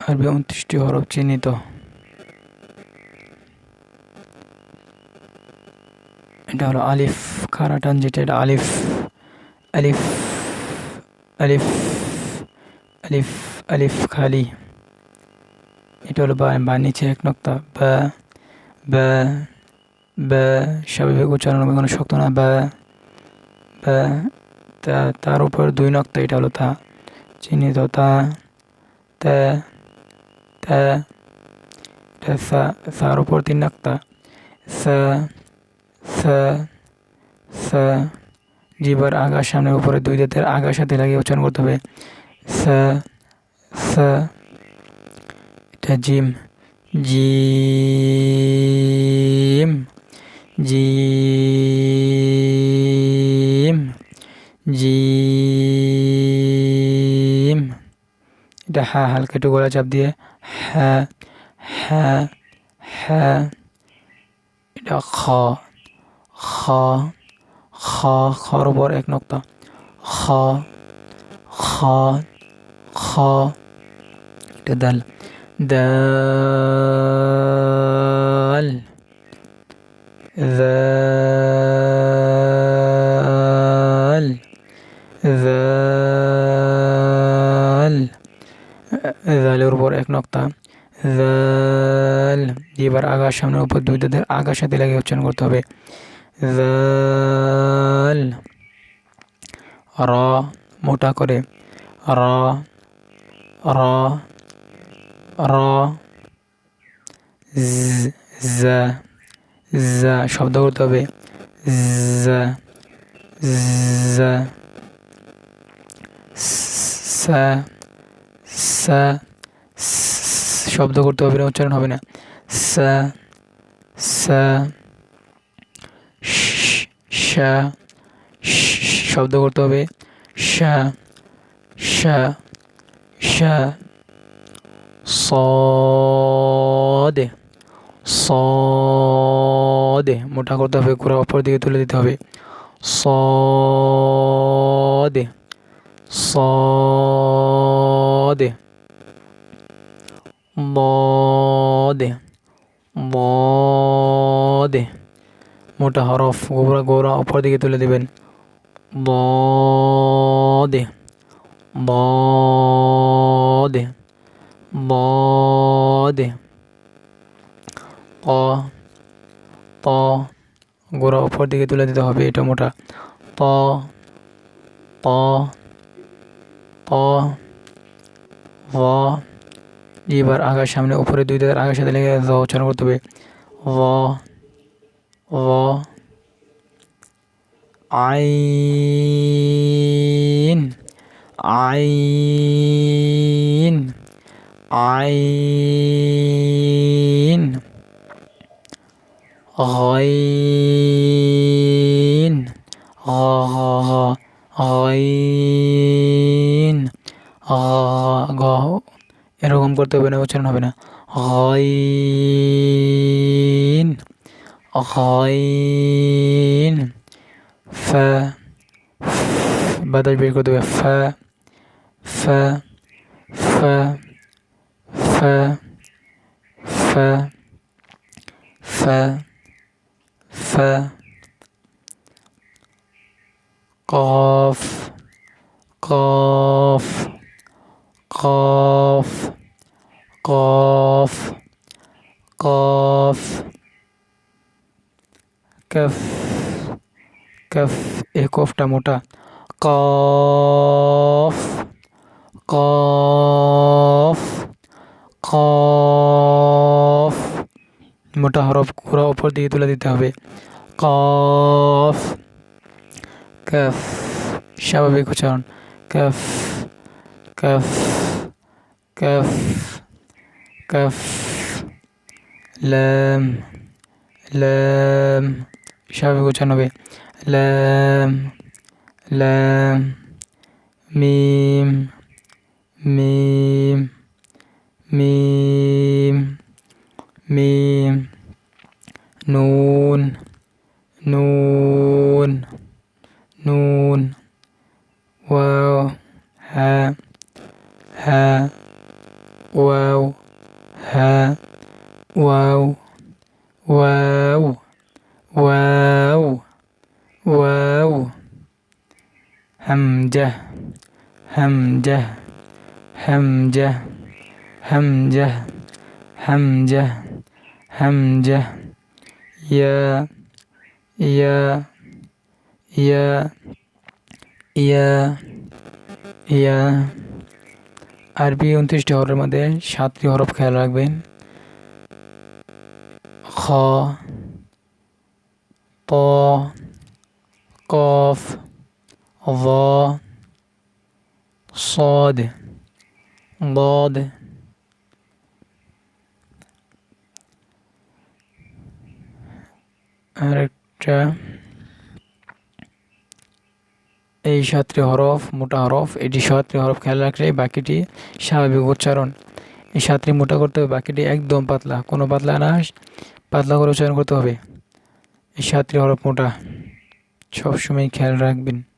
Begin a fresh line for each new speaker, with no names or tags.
আরবি উনত্রিশটি হরফ চিহ্নিত। এটা হলো আলিফ, খারাটান যেটা, এটা আলিফ আলিফ আলিফ আলিফ আলিফ খালি। এটা হলো বা নিচে এক নক্তা, বা বা বা, স্বাভাবিক উচ্চারণ কোনো শক্ত না, বা বা, তা, তার উপর দুই নক্তা, এটা হলো তা, চিহ্নিত তা তা তা এটা সা, সার উপর তিন নক্তা। সা সা সা, জিবার আগার সামনে উপরে দুই দাঁতের আগার সাথে লাগিয়ে উচ্চারণ করতে হবে। সা সা, এটা জিম। জিম। জিম। জিম। এটা হ্যাঁ হালকা একটু গলা চাপ দিয়ে হ্যাঁ হ্যাঁ হ্যাঁ। এটা খ খ খ খর উপর এক নক্তা। খ খ খ। এটা দাল। দাল। দাল। নক্তা এবার আগার সামনের উপর দুই দাঁতের আগার সাথে লাগিয়ে উচ্চারণ করতে হবে। র। মোটা করে। র। র। র। জা জা শব্দ করতে হবে। জা জা সা। সা। শব্দ করতে হবে না, উচ্চারণ হবে না। সা সা, শা শব্দ করতে হবে। শা শা শা সদে সদে মোটা করতে হবে গোড়া অপর দিকে তুলে দিতে হবে। সদে সদে বদে বদে মোটা হরফ গোবরা গোড়া অপর দিকে তুলে দেবেন। বদে বদে বদে প প গোড়া উপর দিকে তুলে দিতে হবে এটা মোটা। প প প এবার আগার সামনে উপরে দুই দাঁতের আগার সাথে লেগে জ উচ্চারণ করতে হবে ভ ভ আইন আইন আইন غين غ غ غين غ এরকম করতে হবে না উচ্চারণ হবে না غين غين ف বাতাস বের করতে হবে ফ ফ ফ ফ ফ ف ف قاف قاف قاف قاف قاف كف كف এই কফটা মোটা কফ কফ কফ মোটা হরফ পুরো উপর দিকে তুলে দিতে হবে কফ কফ স্বাভাবিক উচ্চারণ কফ কফ কফ কফ লাম লাম স্বাভাবিক উচ্চারণ হবে লাম লাম মিম মিম মিম মিম নুন নুন ওয়াও ওয়াও ওয়াও হামজা হামজা হামজা হামজা হামজা হামজা ইয়া ইয়া ইয়া ইয়া ইয়া আরবি উনত্রিশটি হরফের মধ্যে সাতটি হরফ খেয়াল রাখবেন। খ ত কফ ظ صاد ضاد আরেকটা এই সাতটি হরফ মোটা হরফ এটি সাতটি হরফ খেয়াল রাখলে বাকিটি স্বাভাবিক উচ্চারণ এই সাতটি মোটা করতে হবে বাকিটি একদম পাতলা কোনো পাতলা না পাতলা করে উচ্চারণ করতে হবে। এই সাতটি হরফ মোটা। সবসময় খেয়াল রাখবেন।